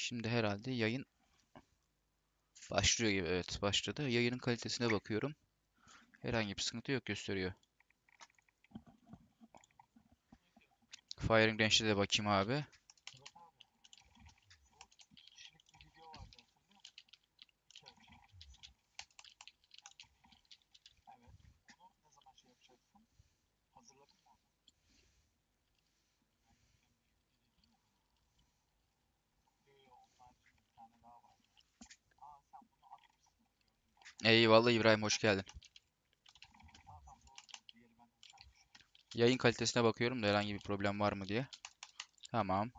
Şimdi herhalde yayın başlıyor gibi. Evet başladı. Yayının kalitesine bakıyorum. Herhangi bir sıkıntı yok gösteriyor. Firing Range'de de bakayım abi. Eyvallah İbrahim hoş geldin. Yayın kalitesine bakıyorum da herhangi bir problem var mı diye. Tamam.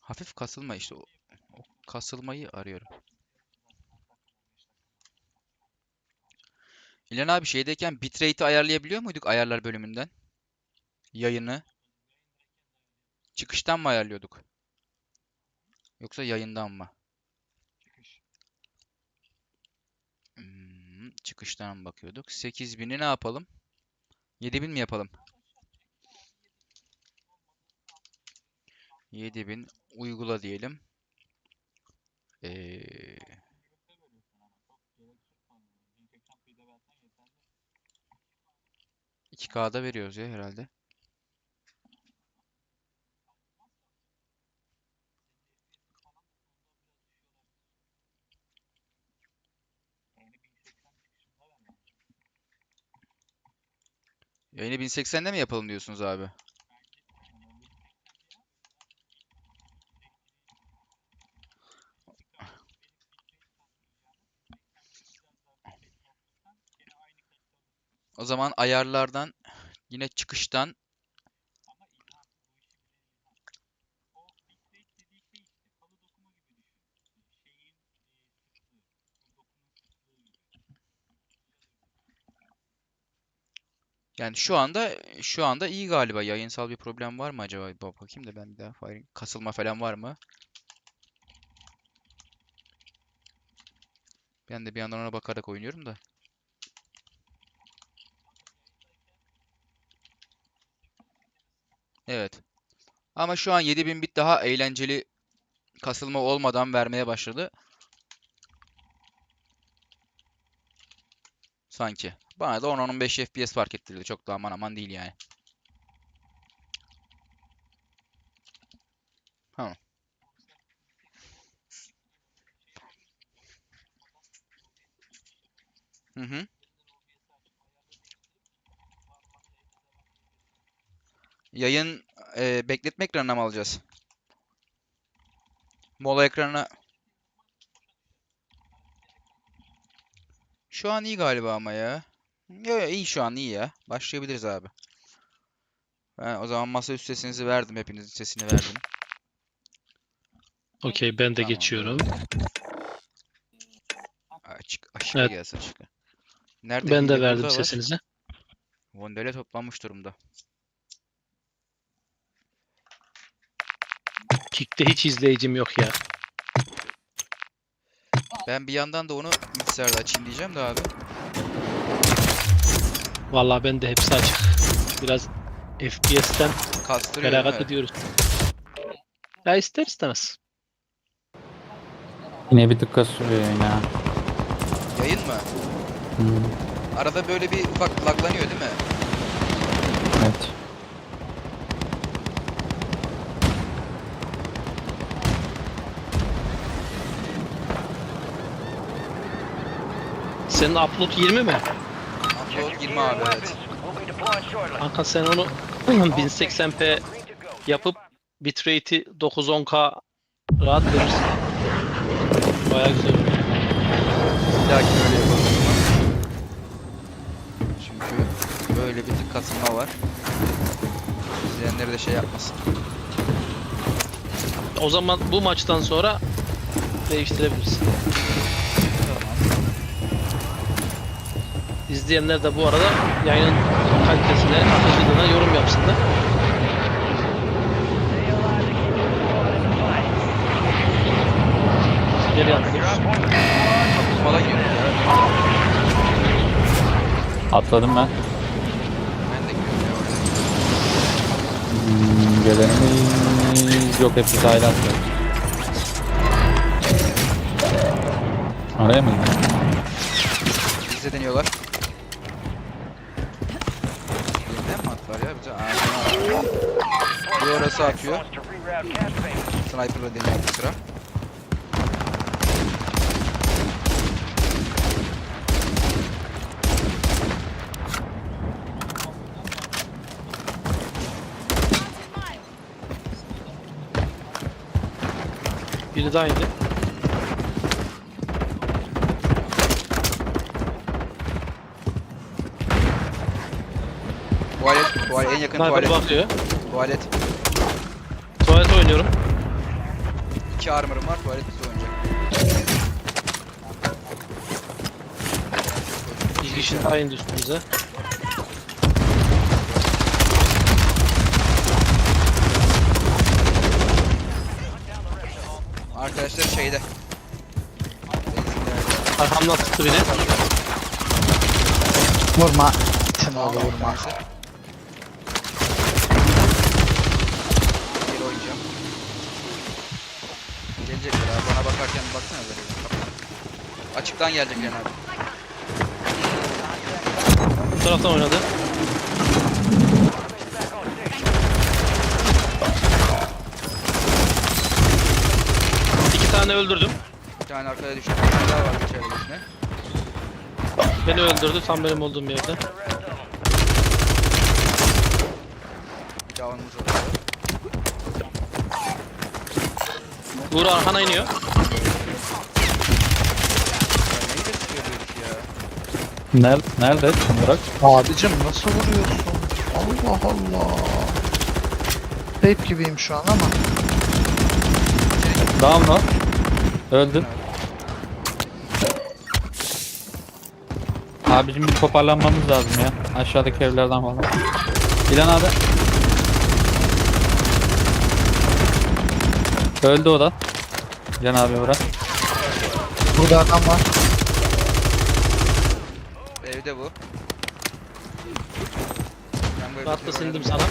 Hafif kasılma işte o, o kasılmayı arıyorum. İlhan abi şeydeyken bitrate'i ayarlayabiliyor muyduk ayarlar bölümünden? Yayını. Çıkıştan mı ayarlıyorduk? Yoksa yayından mı? Hmm, çıkıştan bakıyorduk. 8000'i ne yapalım? 7000 mi yapalım? 7000 uygula diyelim. Ee, 2K'da veriyoruz ya herhalde. Yayını 1080'de mi yapalım diyorsunuz abi? O zaman ayarlardan yine çıkıştan yani şu anda şu anda iyi galiba. Yayınsal bir problem var mı acaba? Bakayım da ben bir daha firing kasılma falan var mı? Ben de bir yandan ona bakarak oynuyorum da. Evet. Ama şu an 7000 bit daha eğlenceli kasılma olmadan vermeye başladı. Sanki. Bana da 10-15 FPS fark ettirdi. Çok da aman aman değil yani. Tamam. Hı hı. Yayın e, bekletme ekranına mı alacağız? Mola ekranına. Şu an iyi galiba ama ya. Yo, yo, iyi şu an iyi ya. Başlayabiliriz abi. Ben o zaman masaüstü sesinizi verdim. Hepinizin sesini verdim. Okey ben de Tamam. geçiyorum. Açık, aşırı Evet. gelsin aşkı. Nerede? Ben de verdim burada var. sesinizi. Vondele toplanmış durumda. Kick'te hiç izleyicim yok ya. Ben bir yandan da onu bilgisayarda açayım diyeceğim de abi. Vallahi ben de hepsi açık. Biraz FPS'ten Kastırıyor değil feragat mi? ediyoruz. Ya ister istemez. Yine bir tık kasıyor yine. Yayın mı? Hmm, Arada böyle bir ufak laglanıyor değil mi? evet. Senin upload 20 mi? Upload 20 abi evet. Kanka sen onu 1080p yapıp bitrate'i 910k rahat verirsin. Baya güzel olur. Bir dahaki böyle yapalım. Çünkü böyle bir tık kasılma var. İzleyenleri de şey yapmasın. O zaman bu maçtan sonra değiştirebilirsin. İzleyenler de bu arada yayının kalitesine, akıcılığına yorum yapsınlar. Geri atlıyoruz. Atladım ben. Hmm, gelenimiz yok hepsi sahile atıyor. Araya mı? Bize deniyorlar. Yeniden mi attılar ya bize? Aa, Bir orası atıyor. Sniper'la deniyor bir sıra. Biri daha indi. Tuvalet, tuvalet en yakın Sniper tuvalet. bakıyor. Tuvalet 2 armor'ım var. Tuvalet bizi oynayacak. Bir kişi daha indi. Arkadaşlar şeyde. Arkamdan tuttu beni. Vurma. Sen oğlu vurma. Arkadaşlar. Baksana böyle. Açıktan gelecekler abi. Bu taraftan oynadı. İki tane öldürdüm. Bir tane arkaya düştü. Bir tane daha var içeride. Beni öldürdü tam benim olduğum yerde. Bir daha onumuz. Uğur arkana iniyor. Ya neyi de tutuyor bu herif ya? Nerede, nerede olarak? Abicim nasıl vuruyorsun? Allah Allah. Tape gibiyim şu an ama. Down o. Öldü. Abicim bir toparlanmamız lazım ya. Aşağıdaki evlerden falan. İlan abi. Öldü o da. İlan abi bırak. Burada adam var. Bu. Ben bu Rahatla oynadım. sana.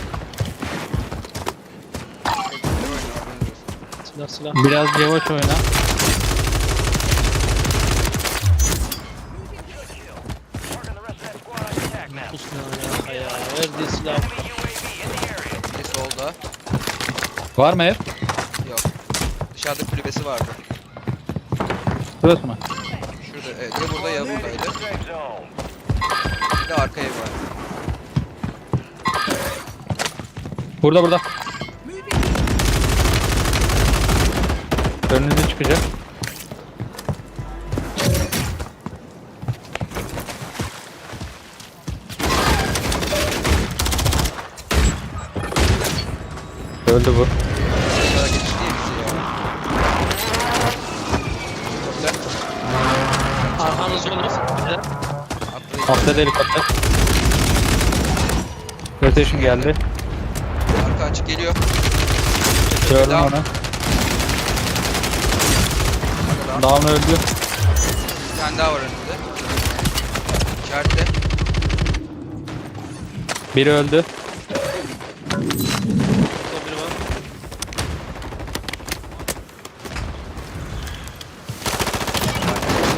Silah silah. Biraz yavaş oyna. Kusma ya. Verdiği silah. Biri solda. Var mı ev? Yok. Dışarıda kulübesi vardı. Burası mı? Şurada. Evet. Ya burada ya buradaydı. Bir de arka ev var. Burada burada. Önünüze çıkacak. Öldü bu. Aşağıda geçti diye bizi ya. Helikopter. Arkanız olur. Atladı. Atladı helikopter. Rotation geldi. Arka açık geliyor. Gördüm Down. onu. Down öldü. Bir tane daha var önümüzde. İçeride. Biri öldü. Burada biri var.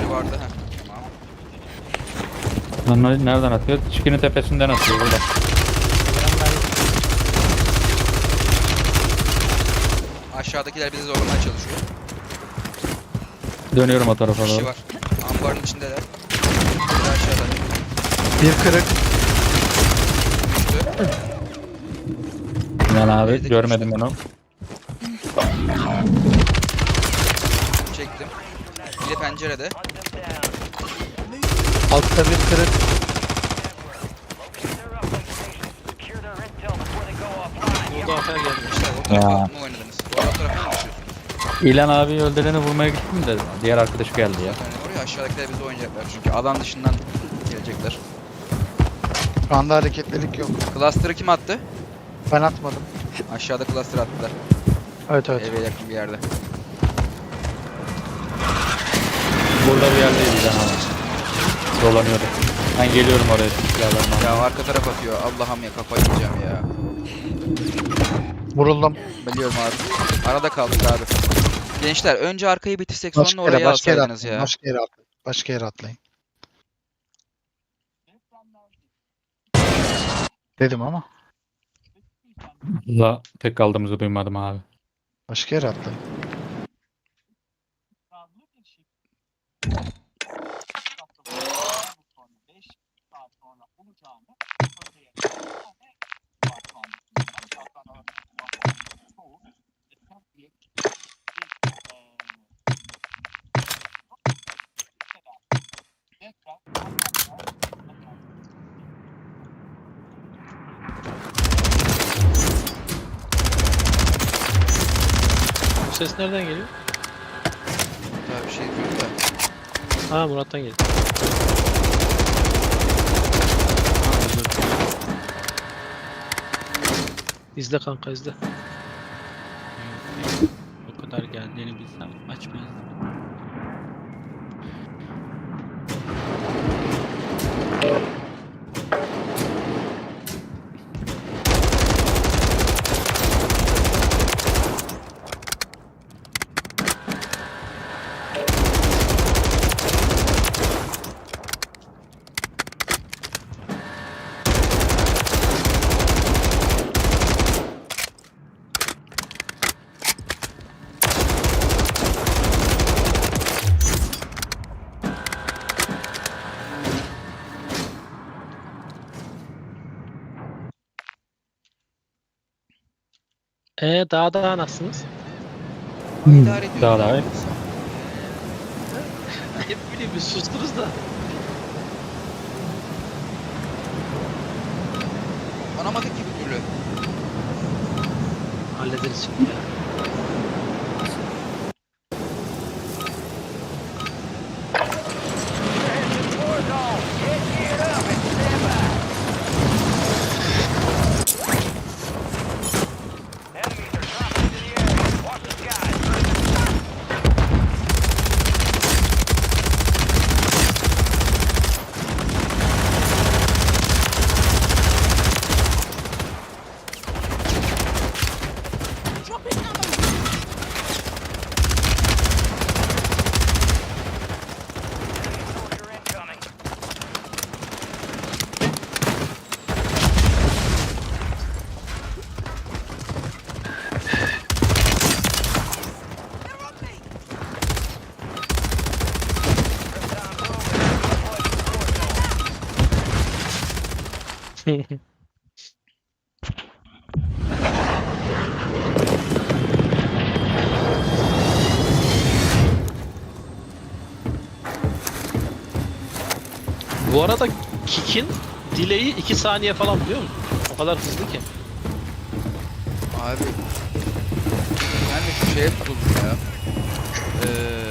Biri vardı. Heh. Lan nereden atıyor? Çikinin tepesinden atıyor burada. Aşağıdakiler bizi zorlamaya çalışıyor. Dönüyorum o tarafa Bir kişi doğru. var. Ambarın içindeler. Biri aşağıda. Bir kırık. Düştü. Yani abi Evdeki görmedim ben onu. Çektim. Bir de pencerede. Altta bir kırık. Burada afer geldi. İşte o tarafa Ya. mı oynadınız? O tarafa mı düşüyorsunuz? İlan abi öldüreni vurmaya gittim de diğer arkadaş geldi ya. Yani oraya aşağıdakiler bizi oynayacaklar çünkü alan dışından gelecekler. Şu anda hareketlilik yok. Cluster'ı kim attı? Ben atmadım. Aşağıda cluster attılar. Evet evet. Eve yakın bir yerde. Burada bir yerdeydi İlan abi. Dolanıyordu. Ben geliyorum oraya silahlarımla. Ya arka taraf atıyor. Allah'ım ya kafayı yiyeceğim ya. Vuruldum. Biliyorum abi. Arada kaldık abi. Gençler önce arkayı bitirsek sonra Başka yere, orayı başka yere atlayın. ya. Başka yere atlayın. Başka yere atlayın. Dedim ama. La pek kaldığımızı duymadım abi. Başka yere atlayın. Ses nereden geliyor? Daha bir şey diyor da. Ha Murat'tan geliyor. İzle kanka izle. O kadar geldiğini bilsem açmayız. Ee daha daha nasılsınız? İdare ediyoruz. Daha da iyi. Hep bileyim bir sustunuz da. Anlamadık ki bir türlü. Hallederiz şimdi ya. Bu arada Kik'in delay'i 2 saniye falan biliyor musun? O kadar hızlı ki. Abi. Ben de şu şeye tutuldum ya. Ee,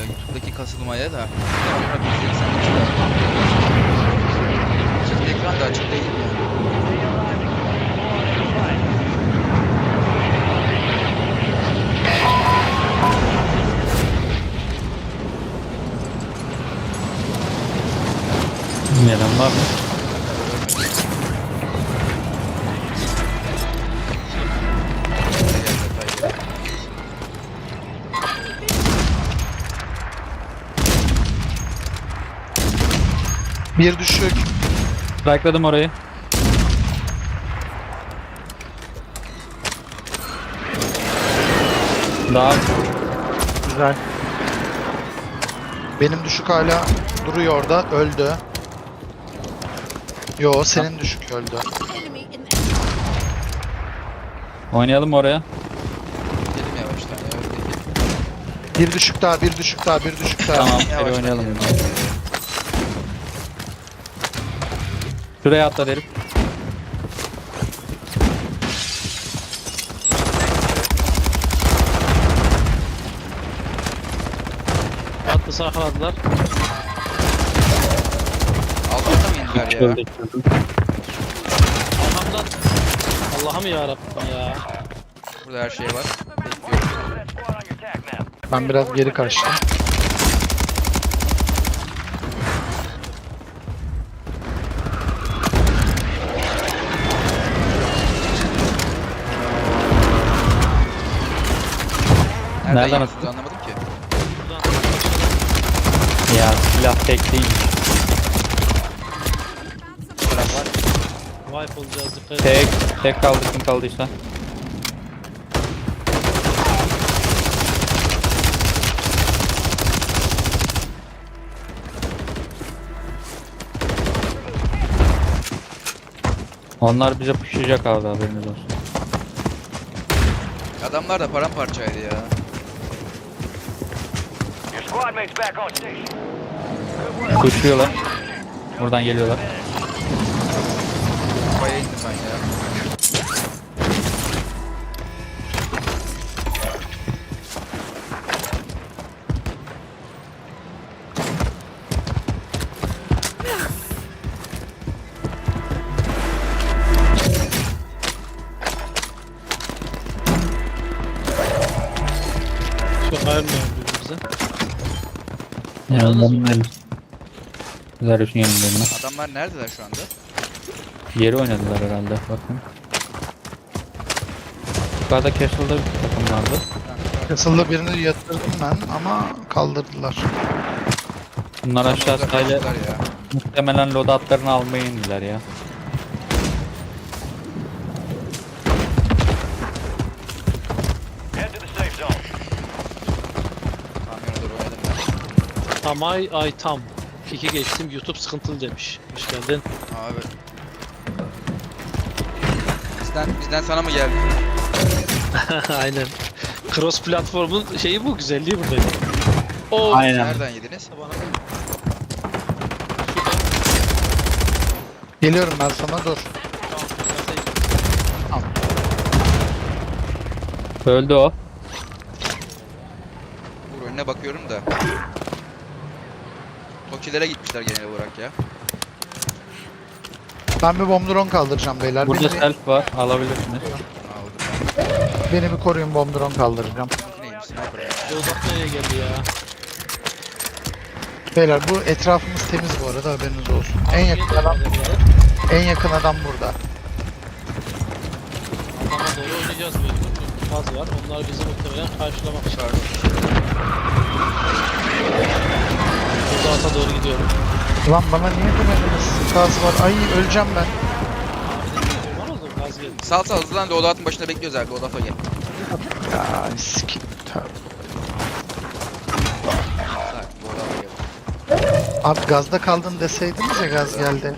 YouTube'daki kasılmaya da. 80'lik çıkar. Şimdi ekran da açık değil yani. Neden var mı? Bir düşük. Bırakladım orayı. Daha Güzel. Benim düşük hala duruyor orada. Öldü. Yo senin düşük öldü. Oynayalım mı oraya. Gidelim yavaştan ya. Bir düşük daha, bir düşük daha, bir düşük daha. Tamam, Yavaştan hadi oynayalım. gidelim. Şuraya atla derim. Atlı sakaladılar. Altına indiler ya? Arkamdan. Allah'ım ya Rabbim ya. Burada her şey var. Bekliyorum. Ben biraz geri kaçtım. Nereden attın? anlamadım ki. Ya silah tek değil. Wipe olacağız dikkat. Tek, tek kaldı kim kaldıysa. Onlar bize pışacak abi haberiniz olsun. Adamlar da paramparçaydı ya. Koşuyorlar. Buradan geliyorlar. Kafaya indim ben ya. Ayırmıyor birbirimize. Yani Yalnız- bunun Zarif'in yanındayım ben. Adamlar neredeler şu anda? Yeri oynadılar herhalde bakın. Yukarıda Castle'da bir takım vardı. Castle'da birini yatırdım ben ama kaldırdılar. Bunlar aşağı sahile muhtemelen loadoutlarını almaya indiler ya. Head to the safe zone. Kamyona doğru oynadım ben. Tamay ay tam. Kiki geçtim YouTube sıkıntılı demiş. Hoş geldin. Abi. Bizden, bizden sana mı geldi? Aynen. Cross platformun şeyi bu güzelliği bu benim. Oo. Aynen. Nereden yediniz? Bana Geliyorum ben sana dur. Öldü o. Vur önüne bakıyorum da. Tokilere gitmişler genel olarak ya. Ben bir bomb drone kaldıracağım beyler. Burada Beni bir, self var alabilirsiniz. Beni bir koruyun bomb drone kaldıracağım. geldi ya? Beyler bu etrafımız temiz bu arada haberiniz olsun. En yakın adam, en yakın adam burada. Adama doğru oynayacağız mecbur. Faz var. Onlar bizi muhtemelen karşılamak için. Çağırdım. Yozgat'a doğru gidiyorum. Lan bana niye demediniz? Gaz var. Ay öleceğim ben. Var oldu gaz geldi. Sal sal hızlan loadout'un başında bekliyoruz abi. Loadout'a gel. Ya sikim. Gel. Abi gazda kaldın deseydiniz ya gaz geldi.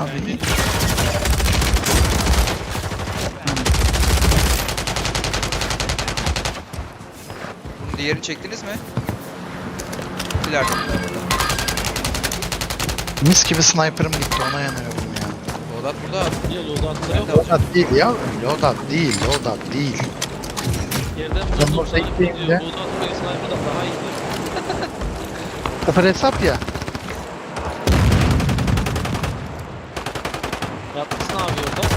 Abi Bunun diğerini çektiniz mi? İleride. mis gibi sniper'ım gitti ona yanıyorum ya. Loadout burada abi. Niye Yozgat'ta yok? Loadout değil ya. Loadout değil. Loadout değil. Yerden Ben burada sana ekleyeyim diyor. de. Yozgat'ın bir sniper'dan daha iyi. Sıfır hesap ya. Yatmışsın abi orada.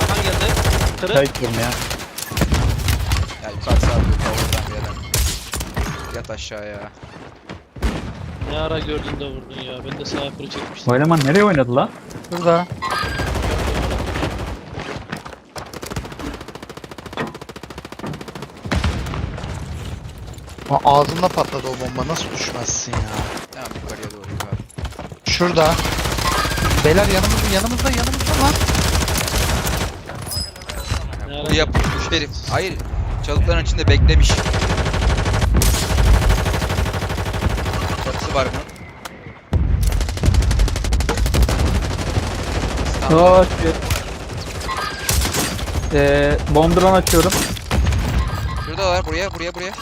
Hakan geldi. Kırık. Kayıtıyorum ya. Ya yukarı sağ bir bir yerden. Yat aşağıya. Ne ara gördün de vurdun ya. Ben de sniper'ı çekmiştim. Eleman nereye oynadı lan? Burada. Aa, Ağzında patladı o bomba nasıl düşmezsin ya? Tamam yukarıya doğru yukarı. Şurada. Beyler yanımızda yanımızda yanımızda lan. Ne ara Bu yapmış herif. Hayır. Çalıkların içinde beklemiş. Çatısı var bunun. Stand- Oh shit. Ee, bomb drone açıyorum. Şuradalar buraya buraya buraya.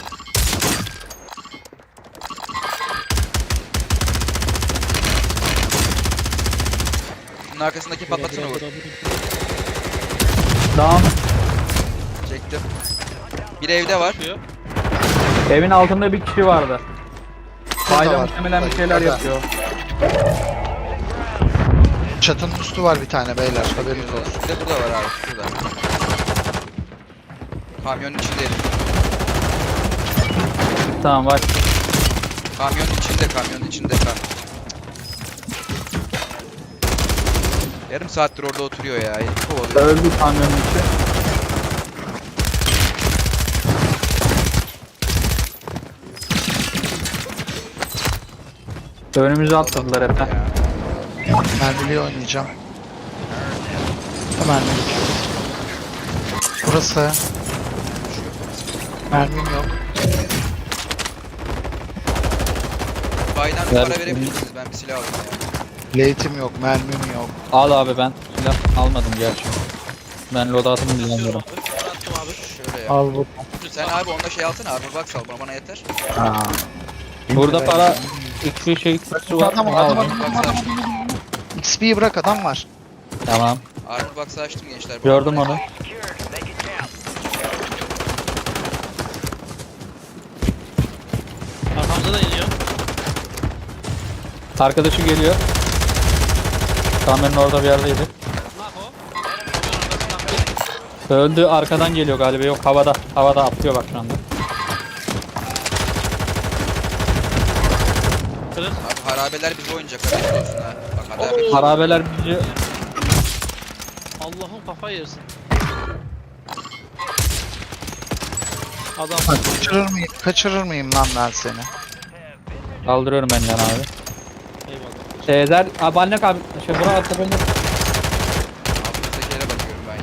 Bunun arkasındaki patlatsana vur. Down. Çektim. Bir evde var. Evin altında bir kişi vardı. Burada Fayda var. muhtemelen bir şeyler Burada. yapıyor. Çatının üstü var bir tane beyler haberiniz olsun. Bir de burada var abi. Burada. Kamyonun içinde. Tamam var. Kamyonun içinde, kamyonun içinde. Kam Yarım saattir orada oturuyor ya. Kovalıyor. Öldü kamyonun içi. Önümüze atladılar hep. Ya. Mermili oynayacağım. Hemen geçiyoruz. Burası. Mermim yok. Baydan bir Ver. para verebilir misiniz? Ben bir silah alayım ya. Late'im yok, mermim yok. Al abi ben silah almadım gerçi. Ben loadout'umu bilmiyorum. Attım abi. Şöyle ya. Al bu. Sen abi onda şey alsana armor box al bana, bana yeter. Aa. Burada para iki şey kutusu var. Adam onu adam aldım. adam adam adam. XP'yi bırak adam var. Tamam. Armor box'ı açtım gençler. Gördüm onu. Arkamıza da iniyor. Arkadaşı geliyor. Kameranın orada bir yerdeydi. Öldü arkadan geliyor galiba. Yok havada. Havada atlıyor bak şu anda. Kırık. Abi harabeler bize oynayacak haberiniz olsun ha. Bak harabe. Harabeler bizi Allah'ım kafa yersin. Adam Kaçırır mıyım? Kaçırır mıyım lan ben seni? kaldırıyorum benden abi. eyvallah. Sezer, abi anne abi. Şey bura atla beni. Altımızdaki yere bakıyorum ben ya.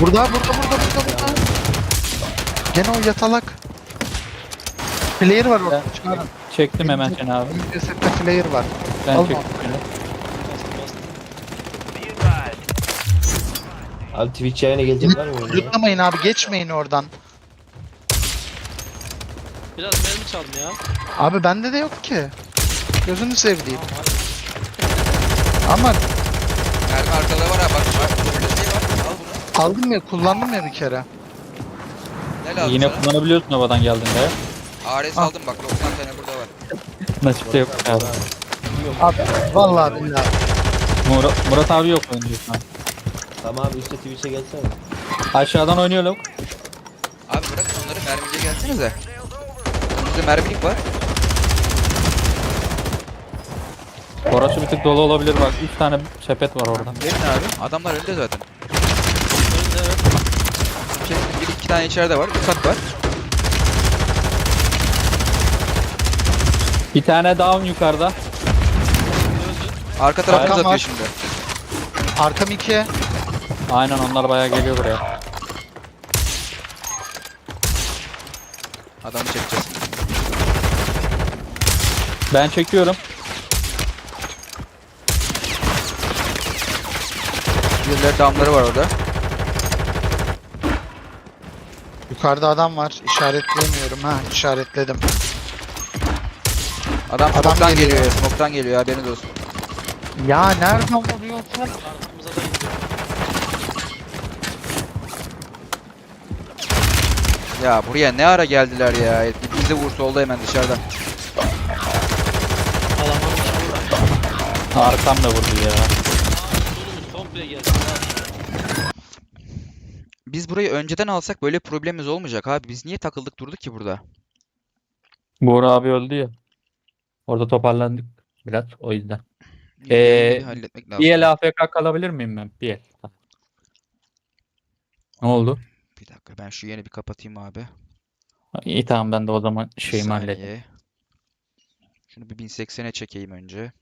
Burada, burada, burada, burada, burada. Gene o yatalak. Player var orada. Çıkarın. Çektim hemen seni abi. Cesetle player var. Ben Alma. çektim seni. Abi Twitch yayına gelecek var mı oyuna? Yutlamayın abi, geçmeyin oradan. Biraz mermi çaldım ya. Abi bende de yok ki. Gözünü sevdiğim. Ama Mermi arkada var ha bak. Bak burada şey var. Al bunu. aldım ya, kullandım ya bir kere. Ne lazım Yine sana? kullanabiliyorsun havadan geldiğinde. ARS Al. aldım bak 90 tane burada var. Nasipte yok abi. Abi, vallahi billahi. Murat, Murat abi yok oyuncu şu an. Tamam abi üstte Twitch'e gelsene. Aşağıdan oynuyor lavuk. Abi bırakın onları mermiciye gelsenize. Önümüzde mermilik var. Orası bir tık dolu olabilir bak. 3 tane sepet var orada. Verin abi. Adamlar önde zaten. İki, bir, iki tane içeride var. Uçak var. Bir tane down yukarıda. Arka tarafımız Arkam atıyor var. şimdi. Arkam iki. Aynen onlar bayağı geliyor buraya. Adamı çekeceğiz. Ben çekiyorum. Birileri damları var orada. Yukarıda adam var. İşaretleyemiyorum ha. işaretledim. Adam Adam smoke'tan geliyor. geliyor. Smoke'tan geliyor haberiniz olsun. Ya nereden vuruyorsun? Arkamıza da. Ya buraya ne ara geldiler ya. Bizi vursa oldu hemen dışarıdan. Adamlar uçuyor. Arkamda vurdu ya. Solumuz komple geldi. Biz burayı önceden alsak böyle problemimiz olmayacak abi. Biz niye takıldık durduk ki burada? Buğra abi öldü ya. Orada toparlandık biraz o yüzden. Ee, halletmek lazım. Bir el AFK kalabilir miyim ben? Bir el. Ne oldu? Bir dakika ben şu yeni bir kapatayım abi. İyi tamam ben de o zaman şeyimi halledeyim. saniye. Şunu bir 1080'e çekeyim önce.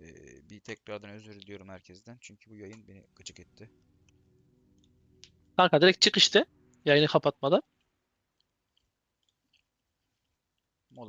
Ee, bir tekrardan özür diliyorum herkesten. Çünkü bu yayın beni gıcık etti. Kanka direkt çık işte. Yayını kapatmadan.